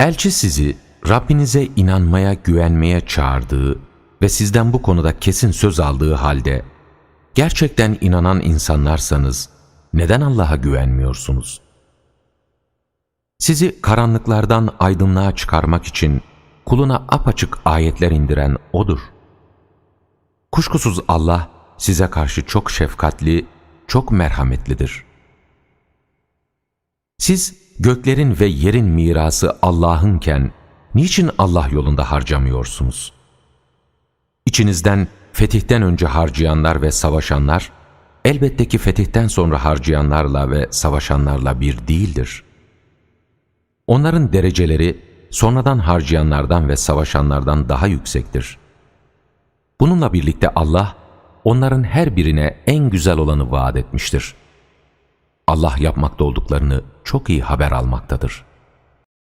Elçi sizi Rabbinize inanmaya, güvenmeye çağırdığı ve sizden bu konuda kesin söz aldığı halde gerçekten inanan insanlarsanız neden Allah'a güvenmiyorsunuz? Sizi karanlıklardan aydınlığa çıkarmak için kuluna apaçık ayetler indiren O'dur. Kuşkusuz Allah size karşı çok şefkatli, çok merhametlidir. Siz göklerin ve yerin mirası Allah'ınken niçin Allah yolunda harcamıyorsunuz? İçinizden fetihten önce harcayanlar ve savaşanlar, elbette ki fetihten sonra harcayanlarla ve savaşanlarla bir değildir. Onların dereceleri sonradan harcayanlardan ve savaşanlardan daha yüksektir. Bununla birlikte Allah, onların her birine en güzel olanı vaat etmiştir. Allah yapmakta olduklarını çok iyi haber almaktadır.''